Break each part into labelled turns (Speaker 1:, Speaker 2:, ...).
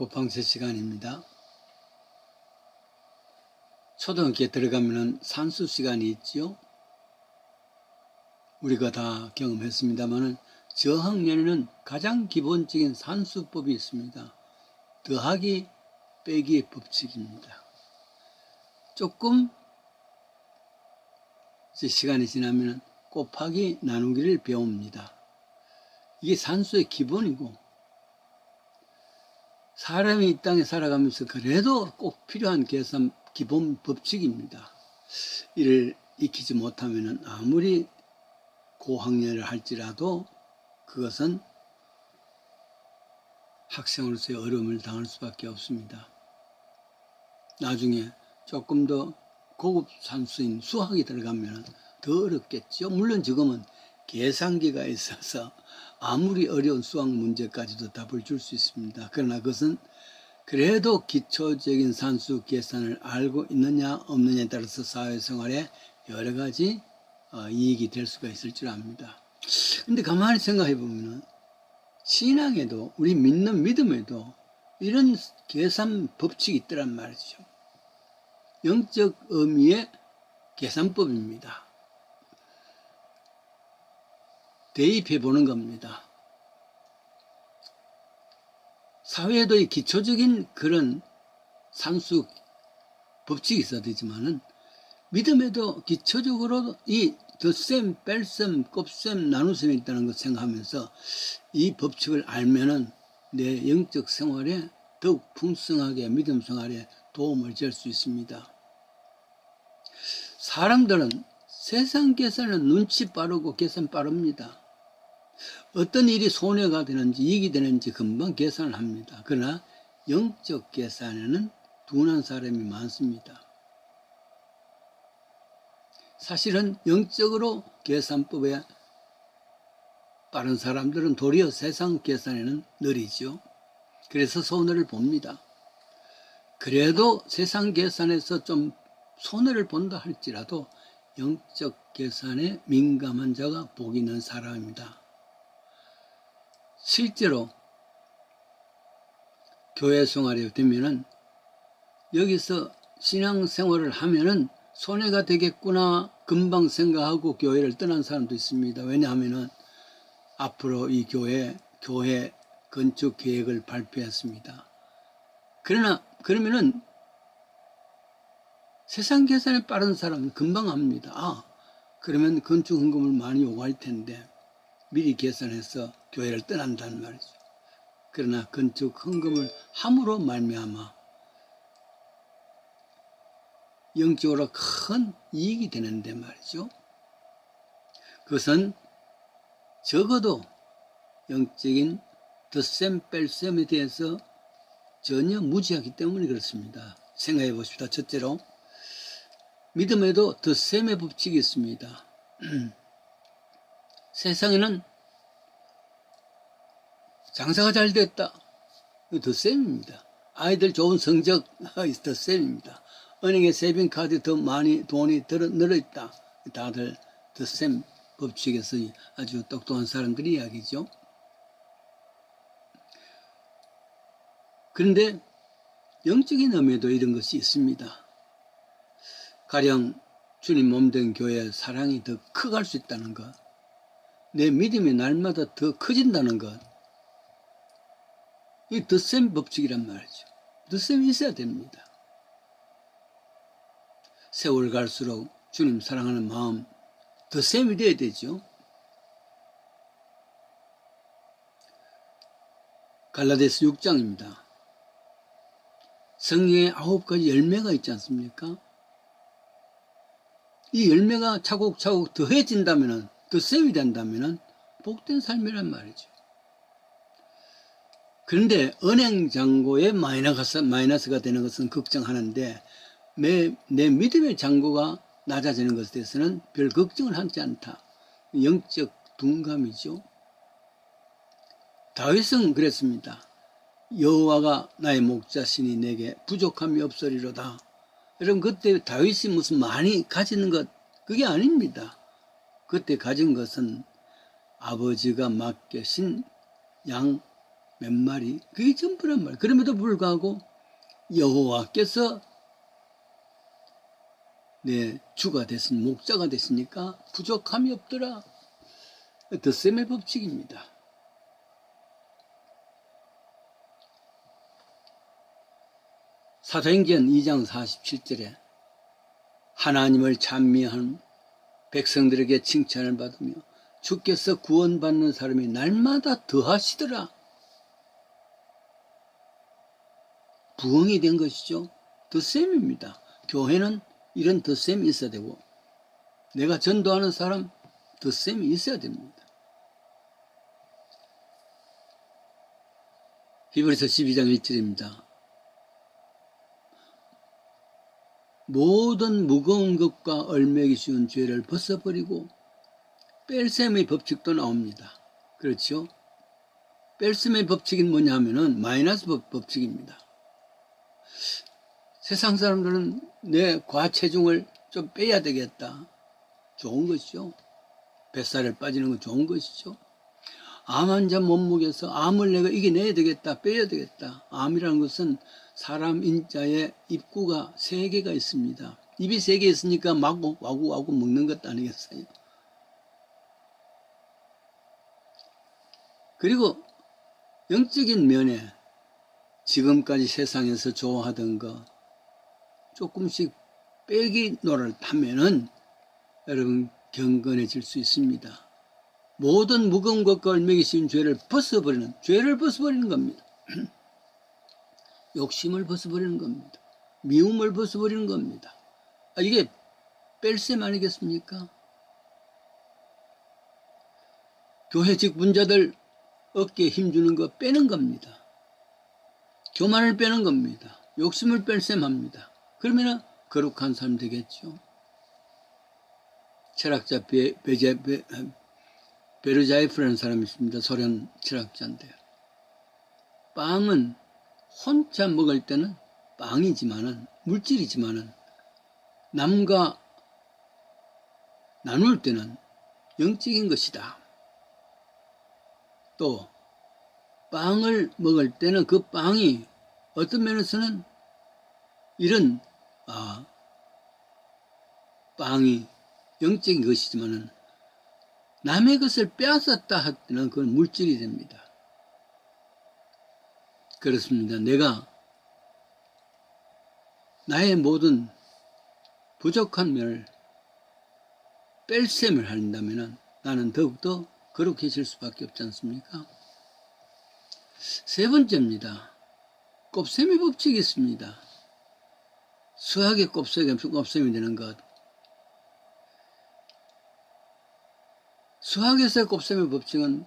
Speaker 1: 곱방세 시간입니다. 초등학교에 들어가면은 산수 시간이 있지요. 우리가 다 경험했습니다만은 저학년에는 가장 기본적인 산수법이 있습니다. 더하기 빼기의 법칙입니다. 조금 시간이 지나면 곱하기 나누기를 배웁니다. 이게 산수의 기본이고 사람이 이 땅에 살아가면서 그래도 꼭 필요한 계산 기본 법칙입니다. 이를 익히지 못하면 아무리 고학년을 할지라도 그것은 학생으로서의 어려움을 당할 수밖에 없습니다. 나중에 조금 더 고급 산수인 수학이 들어가면 더 어렵겠죠. 물론 지금은 계산기가 있어서 아무리 어려운 수학 문제까지도 답을 줄 수 있습니다. 그러나 그것은 그래도 기초적인 산수 계산을 알고 있느냐 없느냐에 따라서 사회생활에 여러 가지 어, 이익이 될 수가 있을 줄 압니다. 근데 가만히 생각해 보면은 신앙에도 우리 믿는 믿음에도 이런 계산 법칙이 있더란 말이죠. 영적 의미의 계산법입니다. 대입해 보는 겁니다. 사회에도 이 기초적인 그런 산수 법칙이 있어야 되지만은 믿음에도 기초적으로 이 덧셈, 뺄셈, 곱셈, 나눗셈이 있다는 걸 생각하면서 이 법칙을 알면은 내 영적 생활에 더욱 풍성하게 믿음 생활에 도움을 줄 수 있습니다. 사람들은 세상 계산은 눈치 빠르고 계산 빠릅니다. 어떤 일이 손해가 되는지 이익이 되는지 금방 계산을 합니다. 그러나 영적 계산에는 둔한 사람이 많습니다. 사실은 영적으로 계산법에 빠른 사람들은 도리어 세상 계산에는 느리죠. 그래서 손해를 봅니다. 그래도 세상 계산에서 좀 손해를 본다 할지라도 영적 계산에 민감한 자가 복 있는 사람입니다. 실제로 교회 생활이 되면은 여기서 신앙생활을 하면은 손해가 되겠구나 금방 생각하고 교회를 떠난 사람도 있습니다. 왜냐하면은 앞으로 이 교회 교회 건축 계획을 발표했습니다. 그러나 그러면은 세상 계산에 빠른 사람은 금방 합니다. 아, 그러면 건축 헌금을 많이 요구할 텐데 미리 계산해서 교회를 떠난다는 말이죠. 그러나 건축 헌금을 함으로 말미암아 영적으로 큰 이익이 되는데 말이죠. 그것은 적어도 영적인 덧셈 뺄셈에 대해서 전혀 무지하기 때문에 그렇습니다. 생각해 보십시다. 첫째로 믿음에도 덧셈의 법칙이 있습니다. 세상에는 장사가 잘 됐다. 덧셈입니다. 아이들 좋은 성적 덧셈입니다. 은행에 세빈카드 더 많이 돈이 늘어있다. 다들 덧셈 법칙에서 아주 똑똑한 사람들이 이야기죠. 그런데 영적인 의미에도 이런 것이 있습니다. 가령 주님 몸된 교회의 사랑이 더 커갈 수 있다는 것, 내 믿음이 날마다 더 커진다는 것, 이 덧셈 법칙이란 말이죠. 덧셈이 있어야 됩니다. 세월 갈수록 주님 사랑하는 마음 덧셈이 돼야 되죠. 갈라데스 6장입니다. 성경에 아홉 가지 열매가 있지 않습니까? 이 열매가 차곡차곡 더해진다면, 덧셈이 된다면 복된 삶이란 말이죠. 그런데 은행 잔고에 마이너스, 마이너스 가 되는 것은 걱정하는데 내, 내 믿음의 잔고가 낮아지는 것에 대해서는 별 걱정을 하지 않다. 영적 둔감이죠. 다윗은 그랬습니다. 여호와가 나의 목자신이 내게 부족함이 없으리로다. 여러분 그때 다윗이 무슨 많이 가지는 것 그게 아닙니다. 그때 가진 것은 아버지가 맡겨신 양 몇 마리 그게 전부란 말. 그럼에도 불구하고 여호와께서 내 주가 됐으니 목자가 됐으니까 부족함이 없더라. 덧셈의 법칙입니다. 사도행전 2장 47절에 하나님을 찬미한 백성들에게 칭찬을 받으며 주께서 구원받는 사람이 날마다 더하시더라. 부흥이 된 것이죠. 덧셈입니다. 교회는 이런 덧셈이 있어야 되고 내가 전도하는 사람 덧셈이 있어야 됩니다. 히브리서 12장 1절입니다. 모든 무거운 것과 얼매기 쉬운 죄를 벗어버리고 뺄셈의 법칙도 나옵니다. 그렇죠? 뺄셈의 법칙이 뭐냐 하면은 마이너스 법, 법칙입니다. 세상 사람들은 내 과체중을 좀 빼야 되겠다. 좋은 것이죠. 뱃살에 빠지는 건 좋은 것이죠. 암 환자 몸무게에서 암을 내가 이겨내야 되겠다, 빼야 되겠다. 암이라는 것은 사람 인자의 입구가 세 개가 있습니다. 입이 세 개 있으니까 마구 와구 와구 먹는 것도 아니겠어요. 그리고 영적인 면에 지금까지 세상에서 좋아하던 거 조금씩 빼기 노를 타면은 여러분 경건해질 수 있습니다. 모든 무거운 것과 얼매기 쉬운 죄를 벗어버리는 죄를 벗어버리는 겁니다. 욕심을 벗어버리는 겁니다. 미움을 벗어버리는 겁니다. 아, 이게 뺄셈 아니겠습니까? 교회 직분자들 어깨에 힘주는 거 빼는 겁니다. 교만을 빼는 겁니다. 욕심을 뺄셈 합니다. 그러면 거룩한 사람 되겠죠. 철학자 베, 베제, 베, 베르자이프라는 사람이 있습니다. 소련 철학자인데요. 빵은 혼자 먹을 때는 빵이지만은 물질이지만은 남과 나눌 때는 영적인 것이다. 또 빵을 먹을 때는 그 빵이 어떤 면에서는 이런 아 빵이 영적인 것이지만은 남의 것을 빼앗았다 할 때는 그건 물질이 됩니다. 그렇습니다. 내가 나의 모든 부족한 면을 뺄셈을 한다면 나는 더욱더 거룩해질 수밖에 없지 않습니까? 세 번째입니다. 곱셈의 법칙이 있습니다. 수학의 곱셈이, 곱셈이 되는 것. 수학에서의 곱셈의 법칙은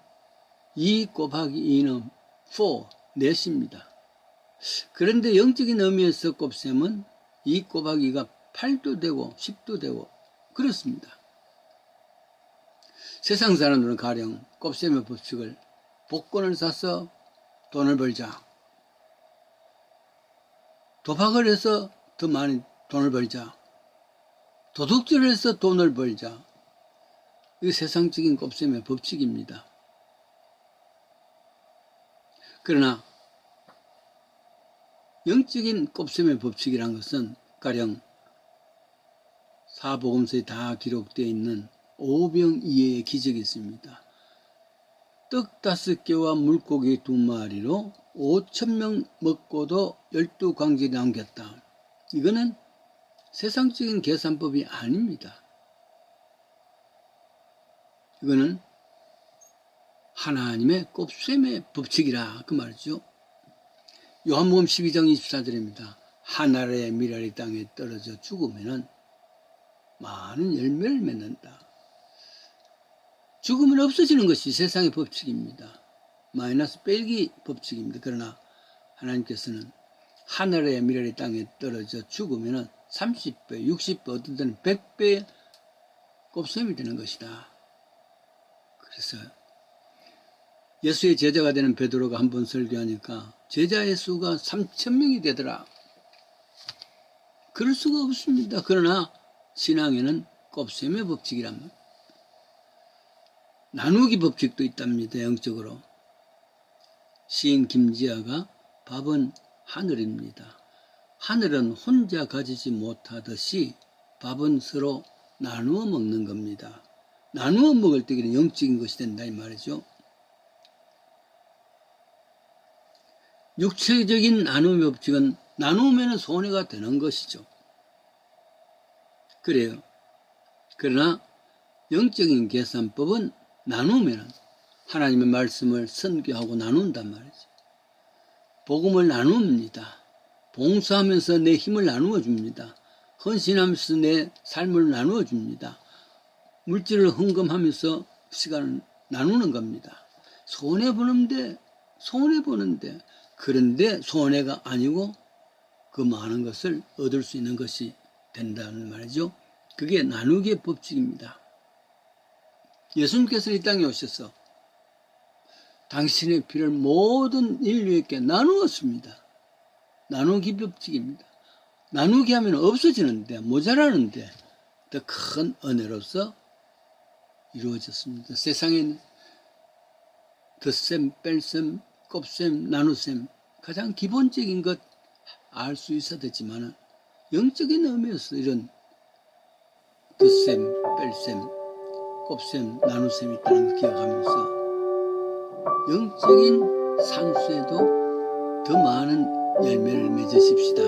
Speaker 1: 2 곱하기 2는 4, 넷입니다. 그런데 영적인 의미에서 곱셈은 2 곱하기가 8도 되고 10도 되고 그렇습니다. 세상 사람들은 가령 곱셈의 법칙을 복권을 사서 돈을 벌자. 도박을 해서 더 많이 돈을 벌자. 도둑질을 해서 돈을 벌자. 이게 세상적인 곱셈의 법칙입니다. 그러나 영적인 곱셈의 법칙이란 것은 가령 사복음서에 다 기록되어 있는 오병이의 기적이 있습니다. 떡 다섯 개와 물고기 두 마리로 오천 명 먹고도 열두 광지 남겼다. 이거는 세상적인 계산법이 아닙니다. 이거는 하나님의 곱셈의 법칙이라 그 말이죠. 요한복음 12장 24절입니다. 하나라의 미랄이 땅에 떨어져 죽으면은 많은 열매를 맺는다. 죽으면 없어지는 것이 세상의 법칙입니다. 마이너스 빼기 법칙입니다. 그러나 하나님께서는 하늘의 미랄이 땅에 떨어져 죽으면 30배, 60배, 어떤 때는 100배의 곱셈이 되는 것이다. 그래서 예수의 제자가 되는 베드로가 한 번 설교하니까 제자의 수가 3천 명이 되더라. 그럴 수가 없습니다. 그러나 신앙에는 곱셈의 법칙이란 말. 나누기 법칙도 있답니다. 영적으로. 시인 김지아가 밥은 하늘입니다. 하늘은 혼자 가지지 못하듯이 밥은 서로 나누어 먹는 겁니다. 나누어 먹을 때에는 영적인 것이 된다 이 말이죠. 육체적인 나눔의 법칙은 나누면 손해가 되는 것이죠. 그래요. 그러나 영적인 계산법은 나누면 하나님의 말씀을 선교하고 나눈단 말이죠. 복음을 나눕니다. 봉사하면서 내 힘을 나누어 줍니다. 헌신하면서 내 삶을 나누어 줍니다. 물질을 헌금하면서 시간을 나누는 겁니다. 손해 보는데 손해 보는데 그런데 손해가 아니고 그 많은 것을 얻을 수 있는 것이 된다는 말이죠. 그게 나누기의 법칙입니다. 예수님께서 이 땅에 오셔서 당신의 피를 모든 인류에게 나누었습니다. 나누기 법칙입니다. 나누기 하면 없어지는데 모자라는데 더 큰 은혜로서 이루어졌습니다. 세상에는 덧셈, 뺄셈, 곱셈, 나누셈 가장 기본적인 것 알 수 있어야 되지만 영적인 의미에서 이런 덧셈, 뺄셈, 곱셈, 나누셈이 있다는 걸 기억하면서 영적인 산수에도 더 많은 열매를 맺으십시다.